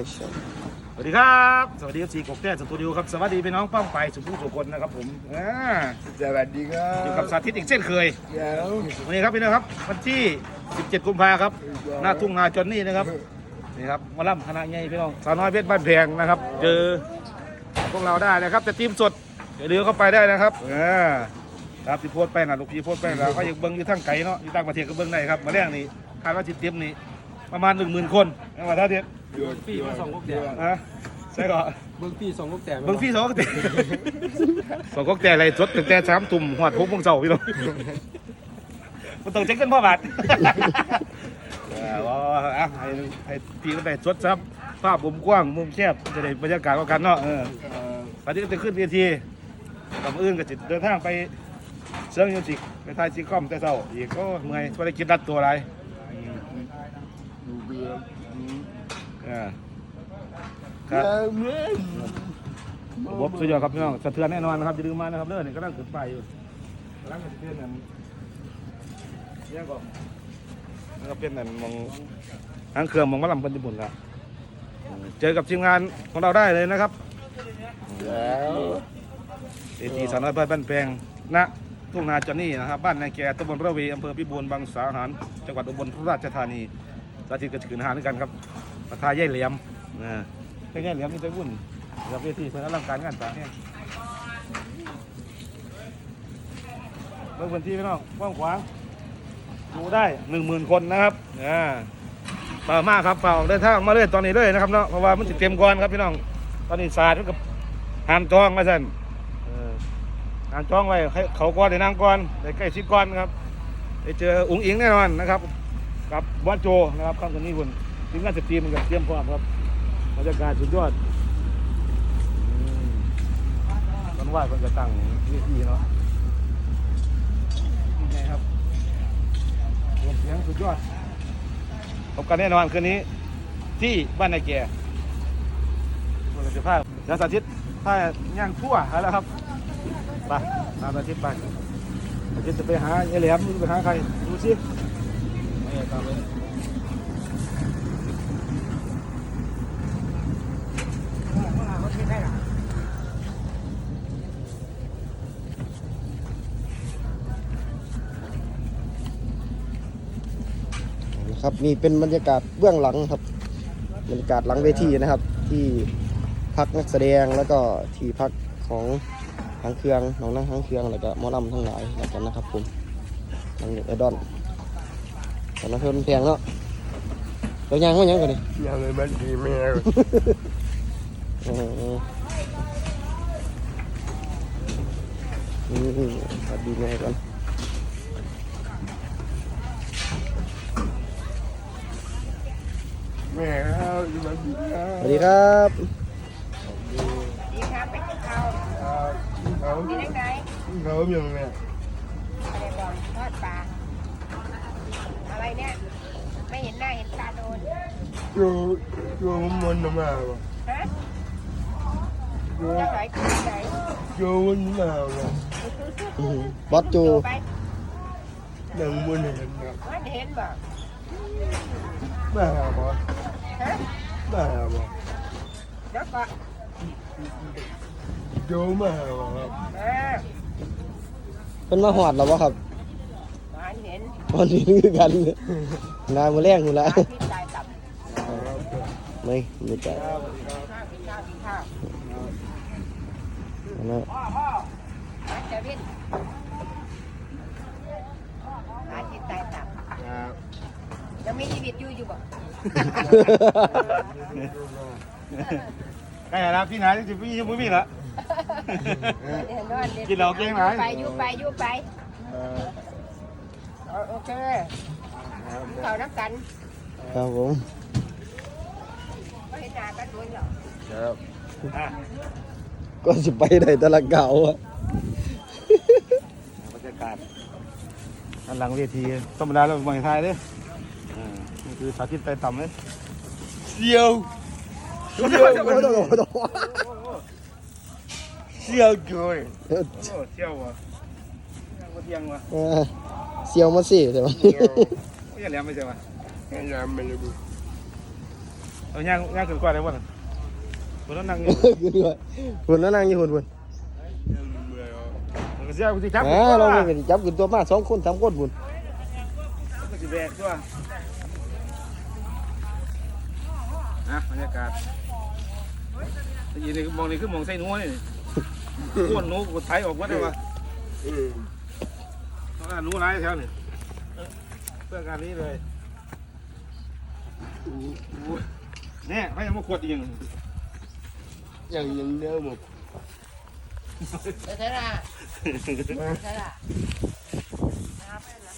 สวัสดีครับ สวัสดีครับสีกบแต้สตูดิโอครับ สวัสดีพี่น้องป้องไปสุภูสุคนนะครับผมอ่าสวัสดีครัอยู่กับสาธิตอีกเช่นเคยเดี๋ยววันนี้ครับพี่น้องครับวันที่ 17 กุมภาครับ หน้าทุ่งนาจอนนี่นะครับ นี่ครับมาล่ำคณะใหญ่พี่น้องสาวน้อยเพชรบ้านแพงนะครับ เจอพวกเราได้นะครับ แต่ทีมสดเดี๋ยวเดือเข้าไปได้นะครับอ่าครับที่โพสต์ไปนะลูกพี่โพสต์ไปแล้วก็ยังเบิ้งอยู่ทั้งไกลเนาะอยู่ต่างประเทศก็เบิ้งได้ครับมาแรกนี่คาดว่าจิตเตรียมนี่ประมาณ1 0,000คนนะว่าท่าเด็ด หยุดพี่มาส่งพวกแกอะใช่ก่อนเบิ้งพี่ส่งพวกแกเบิ้งพี่สองก็แต่สองก็แต่อะไรสดตั้งแต่สามตุ่มหอดพกพงเสาพี่น้องมันต้องเช็คกันพ่อบาทเออว่าอะให้ให้พี่ก็ได้สดซับภาพมุมกว้างมุมแคบจะได้บรรยากาศกว่ากันเนาะเออตอนนี้ก็จะขึ้นเวทีกับอื่นก็จะเดินทางไปเซิร์ฟมิวสิกไปถ่ายซีคอมแต่เช้าอีกก็เมื่อยช่วยได้กินรัดตัวอะไร อืมดูเบียร์อืมอ่าคเดี๋รับยวเมื่อระบบสุดยอดครับพี่น้องสะเทือนแน่นอนนะครับจะลืมมานะครับเด้อนี่กำลังขึ้นไปอยู่กำลังจะเป็นนั่นยังก่อนแล้วก็เป็นนั่นมองทางเครื่องมองมะลำเป็นญี่ปุ่นละอืมเจอกับทีมงานของเราได้เลยนะครับแล้วเอทีสาวน้อยบ้านบ้านแพงณทุ่งนาจอนนี่นะครับบ้านนายแก่ตำบลระเวอำเภอพิบูลบางสาหารจังหวัดอุบลราชธานีสาธิตกระถือหาด้วยกันครับ ประทายย่ายเหลี่ยมนะแค่ย่ายเหลี่ยมนี่ไปวุ่นกับเวทีเพื่ออลังการงานต่างเนี่ยเบิ่งพื้นที่พี่น้องกว้างขวางดูได้หนึ่งหมื่นคนนะครับอ่าเปล่ามากครับเปล่าเดินทางมาเลยตอนนี้เลยนะครับเนาะเพราะว่ามันติดเต็มก่อนครับพี่น้อง ตอนนี้ศาสตร์มันกับหามจองมาสั่นเอออ่านจ้องไว้ให้เขาก่อนเดี๋ยวนางก่อนเดี๋ยวใกล้ชิดก่อนนะครับไปเจออุ้งอิงแน่นอนนะครับ กับบอสโจนะครับข้างคนนี้คุณ ทีมงานสิบทีมมือนกันเตรียมพร้อมครับบรรยากาศสุดยอดอืมวันไหวคนจะตั้งเวทีเนาะนี่ไงครับรวมเสียงสุดยอดพบกันแน่นอนคืนนี้ ที่บ้านนายแก่เราจะพาจะสาธิตถ้าย่างทั่วแล้วครับไปตามอาทิตไปอาทิตจะไปหาไอ้แหลมไปหาใครดูสิไม่ตามเลย ครับนี่เป็นบรรยากาศเบื้องหลังครับบรรยากาศหลังเวทีนะครับ ที่พักนักแสดงแล้วก็ที่พักของทางเครื่องน้องนั่งทางเครื่องแล้วก็หมอลำทั้งหลายแล้วกันนะครับผมทางเด็กไอดอนตอนนั้นเพิ่มแพงเนาะตัวยังว่ายังกันนี่ยังไงบ้านดีแม่เอออืมสวัสดีแม่ก่อน ม่ครับสวัสดีครับสวัสดีครับดีครับไปกินข้าวเขาดีได้ไงเขายังไงอะไรบอกทอดปลาอะไรเนี่ยไม่เห็นหน้าเห็นตาโดนโยโยมันมาบ่ฮะโยเจ้าไหนกินไหนโยมันมาบ่บอสจูไปดังมันเห็นครับมันเห็นบ่มาบ่ มาบ่แล้วก็โยมาบ่ครับเป็นมาหอดแล้ววะครับมันเห็นวันนี้คือกันนายมาแรงอยู่ปแล้ลาวที่ตายตับไม่ไม่ใจข้าวกินข้าวกินข้าวนะมาเจวินปลาที่ตายตับครับยังมีชีวิตอยู่อยู่บ่ ใกล้แล้วพี่นายจะพี่จะมุ้ยพี่ละเดี๋ยวนอนดี๋ยวกินเหล้าเก่งไหมไปอยู่ไปอยู่ไปเอ่อเอาโอเคกินข้าวน้ำกันครับผมไม่เห็นหน้ากันโดนหรอกครับอะก็สิไปได้แตะละเก่าอะบรรยากาศด้านหลังเวทีธรรมดาเราไม่ทายเลยอ่านี่ คือสาธิตไปต่ำเลยเสียวเดี๋ยวโอ้โหโอ้โหโอ้โหเสียวจุยเออโอ้เที่ยววะเที่ยงวะเออเซียวมาสิใช่ไหมไม่ใช่แหลมไม่ใช่วะให้ยามไม่รู้อเอาย่างย่างขึ้นกว่าได้บ่น่ะคนนั้นนั่งอยู่คือด้วยคุณนั่นนั่งอยู่คุณคุณมันก็เสียกูสิจับอ่าเราไม่เป็นจับขึ้นตัวมาสองคนสามคนคุณก็สิแบกตัว นะบรรยากาศแต่ยีนี่คือมองนี่คือมองใส่หนัวนี่ก้วนหนูกูไถออกว่าได้ปะอืมต้องการหนูร้ายแถวนี่เพื่อการนี้เลยเนี่ยให้มาขวดอีกอย่างอย่างอย่างเดิมหมดใช่ละใช่ละ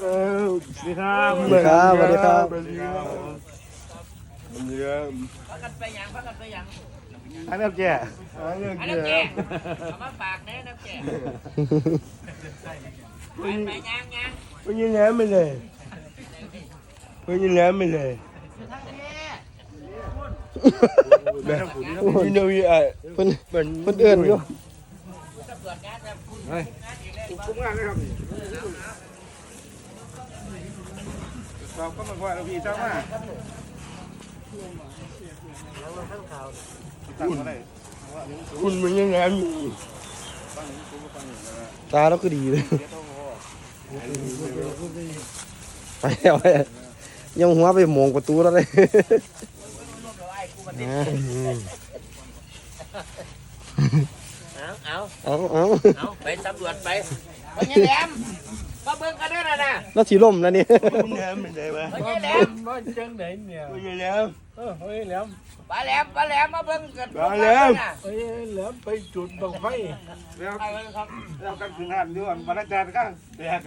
เออสวัสดีครับสวัสดีครับสวัสดีครับ สวัสดีครับมันเยอะพักกันไปยังพักกันไปยังอันนี้แก่อันนี้อันเยน้ำแก่อะเอามาฝากแน่น้ำแก่ไปไปยังยังเพิ่งยิงแหลมไปเลยเพิ่งยิงแหลมไปเลยทั้งแก่แบบยินดีอะเพิ่นเป็นเพิ่นเอื้อนอยู่ตำรวจงานแบบคุณเฮ้ยคุ้มงานเลยครับสอบก็มาว่าเราพี่เจ้ามาตั้งมาได้คุณมันยังแหลมอยู่ตาเราคือดีเลยไปแล้วไปแล้วยังหัวไปมองประตูแล้วเลยอ่าเอาเอาเอาเอาเอาไปตำรวจไปไปยังแหลม มาเบิ่งกันด้วยนะนะแล้วสีล่มแล้วนี่คุณแหลมไปเลยวะไปยังแหลมมาจังไหนเนี่ยคุณยังแหลมเออเฮ้ยแหลมปลาแหลมปลาแหลมมาเบิ่งกันปลาแหลมเฮ้ยแหลมไปจุดบังไฟแล้วไปเลยครับแล้วกันถึงงานด้วยบรรณาจารย์ก็แตก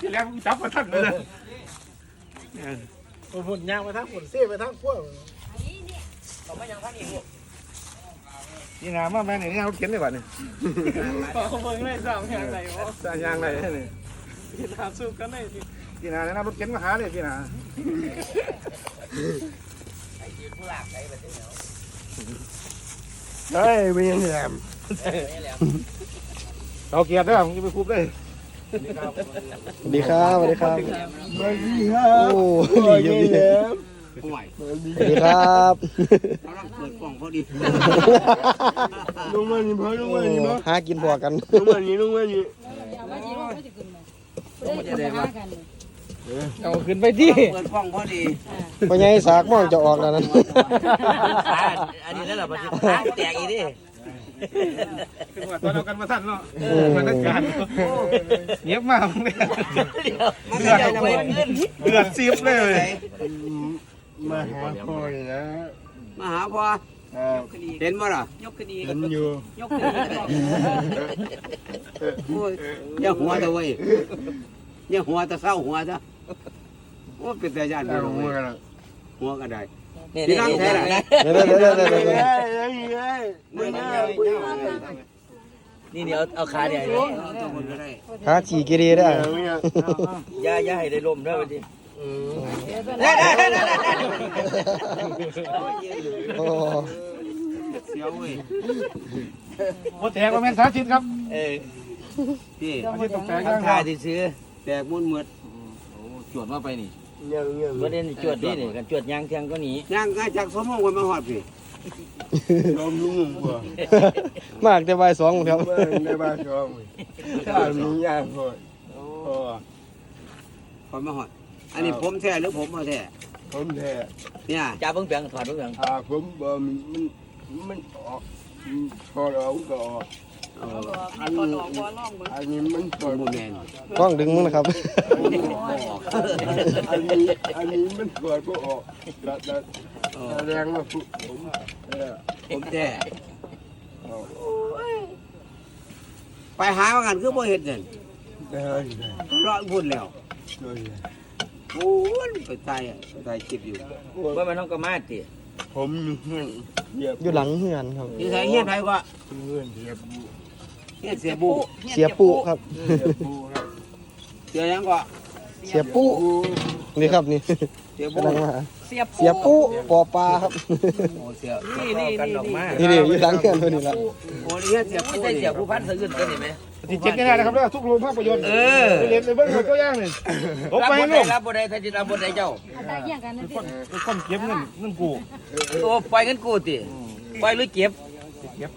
ที่แล้วจับมาทันเลยฝุ่นยางไปทั้งฝุ่นเสียไปทั้งขั้วเราไม่ยังพักอีก ลูกนี่งามมากแม่นี่นี่เขาเขียนได้ป่ะนี่เบิ่งเลยสามอย่างไหนวะสร้างยางไรนี่กินหาสู้กันได้สิพี่นาเนี่ยนะรถเข็นมาหาเลยพี่นาไอ้ยืนผู้หลักไอ้แบบนี้เหรอเฮ้ยมันยังแหลมไปยังแหลมเราเกียรติด้วยมึงจะไปคุบเลยสวัสดีครับสวัสดีครับสวัสดีครัโอ้บดีอยู่ดีแหลมป่วยสวัสดีสวัสดีครับเขาต้องเปิดกล่องเขาดีลงมานี่พอลงมานี่พอหากินพอกันลงมานี่ลงมานี่เอาขึ้นไปที่เปิดกล่องพอดีพอใหญ่สากมองจะออกแล้วนั่นอันนี้แล้วเหรอมันจะแตกอีกดิขึ้นมาตอนเรากันมาท่านเนาะบรรณาจารย์เงียบมากเลยมันจะเอาไปขึ้นเดือดซีบเลย มาหาพ่อนี่นะมาหาพ่อครับเห็นบ่ล่ะยกคดีเห็นอยู่ ยกคดีโอ้ยอย่าหัวตะเว้ยอย่าหัวตะเศร้าหัวตะโอ้เป็นแต่ญาติเอาเดียวหัวเว้ยกันละหัวก็ได้พี่นั่งแท้ละเดี๋ยวเดี๋ยวเดี๋ยวเดี๋ยวเดี๋ยวไม่ได้นี่เดี๋ยวเอาขาเนี่ยตัวคนก็ได้หาขี่กีรีได้อย่าอย่าให้ได้ลมด้ว ยวันนี้โอ้เสียวเว้ยโคแตกว่าแม่นสาธิตครับ เออพี่สาธิตต้องแตกทำทายที่ซื้อแตกมุนหมดจวดมาไปนี่ยังยังประเด็นจวดนี่นี่กันจวดยางเทียงก็หนีย่างง่ายจากสมองคนมาหอดพี่ลมลุ่มกว่ามากแต่ใบายสองครับเมื่อในบ้านชอบบ้านมีญาติพ่อพ่อคนมาหอด อันนี้ผมแท้หรือผมมาแท้ผมแท้เนี่ยจ่าเบิ่งเปียงถอดเบิ่งเปียงถ้าผมบ่มันมันมันออกพอเราก็ออกเอออันนี้อันนี้มันพคอนโมแมนกล้องดึงมึงนะครับ อันนี้อันนี้มันพอก็ออกแล้วแล้วแรงมาฝึกผมเออผมแท้เอาไปหาว่ากันคือบ่เห็นนั่นได้ได้รอดพุ่นแล้วได้ โอ้ยไปตายอะไปตายคลิปอยู่ว่ามันต้องกระมาดติผมอยู่เพื่อนเหยียบอยู่หลังเฮือนครับ อยู่ไสเฮียนไผก็เพื่อนเหยียบบูเฮียนเสียบูเสียปุครับ เหยียบบูครับเสียหยังก็เสียปุนี่ครับนี่เสียบูกำลังมาเสียปุปอปลาครับโอ้เสียนี่นี่กันออกมานี่นี่อยู่หลังเฮือนตัวนี้ละโอ้เฮียนเสียบูไม่ใช่เสียผู้พันสะอื้นตัวนี่ไหม ติดเจ็บง่ายๆนะครับแล้วทุกโรงภาพยนตร์เออ ไปเรียนไปเบิ้งตัวอย่างนี่ผมรับไปบให้นลูใดกรับบนใดถ้าจิรับบนใดเจ้าตาเยี่ยงกันนั่นสิเป็นคนเก็บเงินเงินกูโอ้ปล่อยเงินกูติปล่อยหรือเก็บเก็บ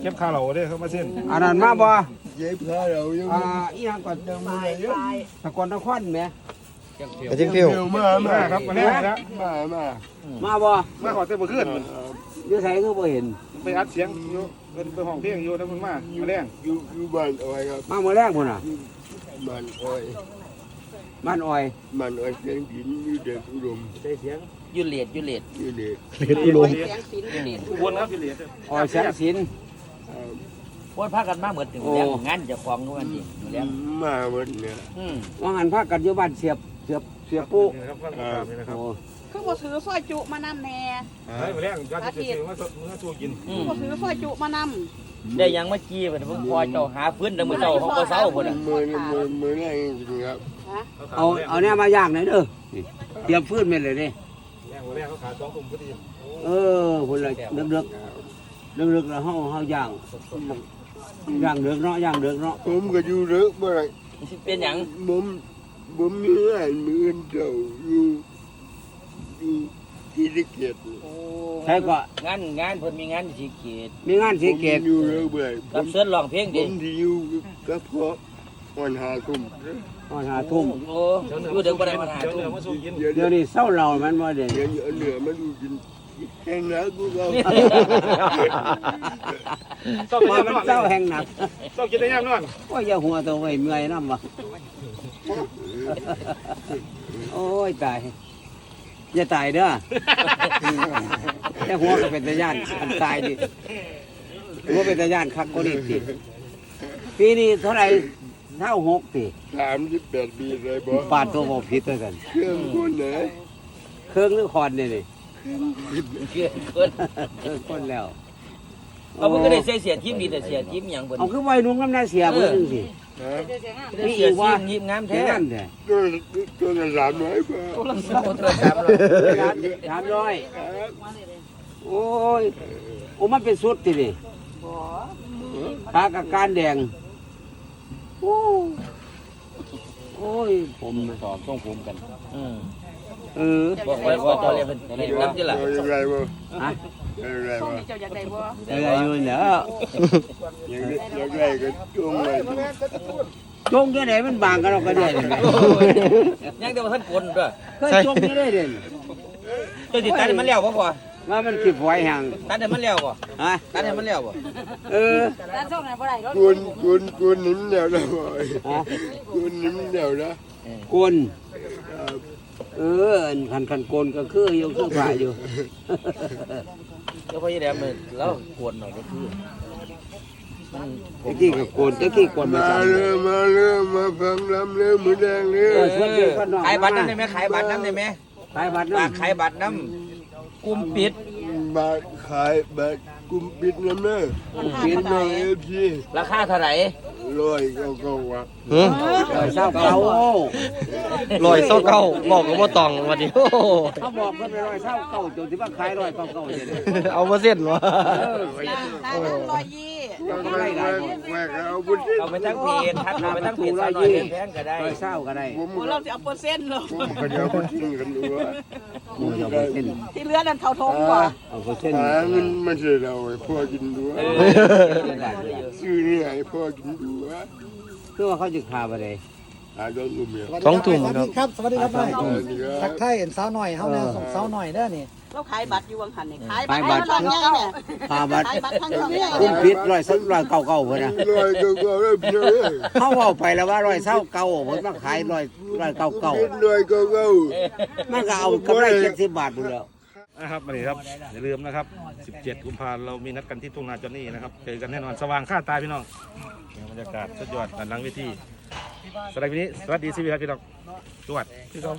เก็บค่าเหล่าเด้อเขามาเส้นอันนั้นมาบ่เย็บผ้าเรายังอ่าอีหยังก่อนเดิมเลยตะกอนตะควันแหมกระเทียมเปรี้ยวเร็วมามามาครับมาแรกนะมามามาบ่มาขอเต้นบ่ขึ้นอยู่ไสคือบ่เห็นไปอัดเสียงอยู่ เป็นไปห้องเพลงอยู่แล้วมึงมามาแรงอยู่อยู่บ้านอ้อยครับมามื้อแรกพุ่นน่ะบ้านอ้อยบ้านอ้อยบ้านอ้อยเสียงดินอยู่เด็กอุดมใส่เสียงอยูเลดอยูเลดอยู่เด็กเลียดอุลมอุบลครับพี่เหลียดอ้อยแสงสินพวดพากันมาเหมือนถึงโอ้ แล้วงานเจะคลองทุกวันนี้อยู่แล้วมาหมดเนี่ย อืมว่าหันพากันอยู่บ้านเสียบเสียบเสียบปุ๊นี่นะครับฟังข่าวนี่นะครับโอ้ คือบ่ซื้อซอยจุมานำแน่เฮ้ยมาแรงก็จะซื้อมามาสู้กินอืคือมบ่ซื้อซอยจุมานำได้หยังมาจี้ไปเพิ่งพอเจ้าหาฟื้นเดังมือเจ้าของก็เศร้าพุ่นน่ะมือนี่มือมือแรงจริงๆครับเอาเอาเนี่ยมาย่างหน่อยเด้อนี่เตรียมฟืนแม่นเลยเด้แรงมาแรงเขาขาดสองกลุ่มพอดีเออพุ่นละดึกๆดึกๆแล้วเฮาเฮาย่างย่างดึกเนาะย่างดึกเนาะผมก็อยู่เลิกบ่ได้เป็นหยังผมผมมีงานมือเดียวอยู่ อยู่ที่ตะเกียบใช่ก็งานงานเพิ่นมีงานที่เขตมีงานสีเกตผมอยู่เลิกบ่ได้ผรับมเชิญร้องเพลงผดิมที่อยู่ก็เพราะวันหาทุ่มตอนหาทุ่มโอ้อยู่เด็กบ่ได้มาหาเดี๋ยวทุ่เดี๋ยวมมาสู้กินเดี๋ยวเดี๋ยวนี้เศร้าเรามันบ่ได้เดี๋ยวเหนือมาดูกินแห้งนะกูเราต้องว่ากินมันได้เศร้ายังแห่งหนักต้องกินได้ยังนอนโอ้ยอย่าหัวตัวไว้เมื่อยน้ำวะโอ้ยตาย อย่าตายเด้ออย่าหัวก็เป็นตาย่านอันตายดิหัวเป็นตาย่านคักก็นี่สิปีนี้เท่าไหร่เท่าหกปีสามสิบแปดปีเลยบอปาดตัวบอกผิดด้วยกันเครื่องคนไหนเครื่องหรือคอนเนี่ยนี่เกินเกินเครื่องคนแล้วเอาเพิ่นก็ได้ใส่เสียทีมดีแต่เสียทีมหยังเพิ่นเอาคือไว้นุ่งน้ำหน้าเสียเพิ่นจังสิ ฮะได้เสียทีมยิ้มงามแค่แท้นั้นแท้ตัวตัวละสามร้อยบาทโอ้โทรศัพท์เราสามร้อยโอ้ยโอ้มันเป็นสุดทีนี่ปลากับการแดงโอ้โอ้ยผมน่ะตอบต้องผมกัน อืม เออบอกไว้ว่าตอนเรียนเป็นเรียนน้ำจิล่ะเอาอย่างไรบ่ฮะเอาอย่างไรช่วงบ่นี้เจ้าอยากได้บ่เอออยู่เนี่ยอย่างไรอย่างไรก็จ้วงไว้จงยังไงมันบางกันเราก็ได้เลยยังแต่ว่าท่านคนด้วยเคยจงยังได้เลยเจ้าติดตัดให้มันแล้วบ่พอว่ามันขีดไว้ห่างตัดให้มันแล้วบ่ฮะตัดให้มันแล้วบ่เออร้านช่วงนั้นบ่ได้รถกุนกุนกุนนิ่มเดียวนะบ่ฮะกุนนิ่มเดียวนะกล เอออันคันคันโกนก็คืออยู่คือฝ่ายอยู่เจ้าพ่อยี่แดมมันแล้วกวนหน่อยก็คือมันตะกี้ก็โกนตะกี้โกนมามาจังเริ่มมาเริ่มมาฟังลำเริ่มมือแดงเลยเออชวนเด็กก็น้องขายบัตรน้ำได้ไหมขายบัตรน้ำได้ไหมขายบัตรฝากน้ำขายบัตรน้ำกลุ่มปิดบาทขายบาทกุมปิดน้ำเน้อเปลี่ยนน้องเอฟซีราคาเท่าไหร่ ร้อยเก้าเก้าวักหืมร้อยเศร้าเก่าลอยเศร้าเก้าบอกกับว่าตองวันนี้โอ้โหเขาบอกเขาไปร้อยเศร้าเก่าจนที่ว่าขายร้อยเก่าเก่าเลยเอามาเส้นวะร้านร้านนั้นร้อยยี่ต้องแวกแวกเอาบุญที่เอาไปทั้งเพจทักเอาไปทั้งเพจสาวน้อยแพงก็ได้ร้อยเศร้าก็ได้ผมโอ้เราสิเอาเปอร์เซ็นต์เลยผมก็เดี๋ยวบุญที่กันดูว่ากูจะไปเส้นที่เหลือนั่นเขาทงบ่เอาเปอร์เซ็นต์หาเงินมาเสียเราให้พ่อกินดูว่าซื้อนี่ให้พ่อกินดูว่าคือว่าเขาจะขาไปเลยหาดอกกุมเนี่ยสองถุงครับ ครับ สวัสดีครับนายสวัสดีครับทักทายเห็นสาวหน่อยเฮาเนี่ยส่งสาวหน่อยเด้อนี่เราขายบัตรอยู่วังหันนี่ขายบัตรให้มันร้อยเก้าเนี่ยขาบัตรขายบัตรทั้งช่องเนี่ยคุ้มพิษร้อยสักร้อยเก่าเก่าเพื่อนนะร้อยเก้าเก้าแล้วพี่เอ้ยเขาเอาไปแล้วว่าร้อยเศร้าเก่าเพื่อนมาขายร้อยร้อยเก่าเก่าปิดร้อยเก้าเก้ามันก็เอากำไรเจ็ดสิบบาทหมดแล้ว นะครับมาดีครับอย่าลืมนะครับ 17 กุมภาพันธ์เรามีนัดกันที่ทุ่งนาจอนนี่นะครับเจอกันแน่นอนสว่างค่าตาพี่น้องบรรยากาศสุดยอดด้านหลังเวทีสำหรับวันนี้สวัสดีชีวิตครับพี่น้องสวัสดีพี่น้อง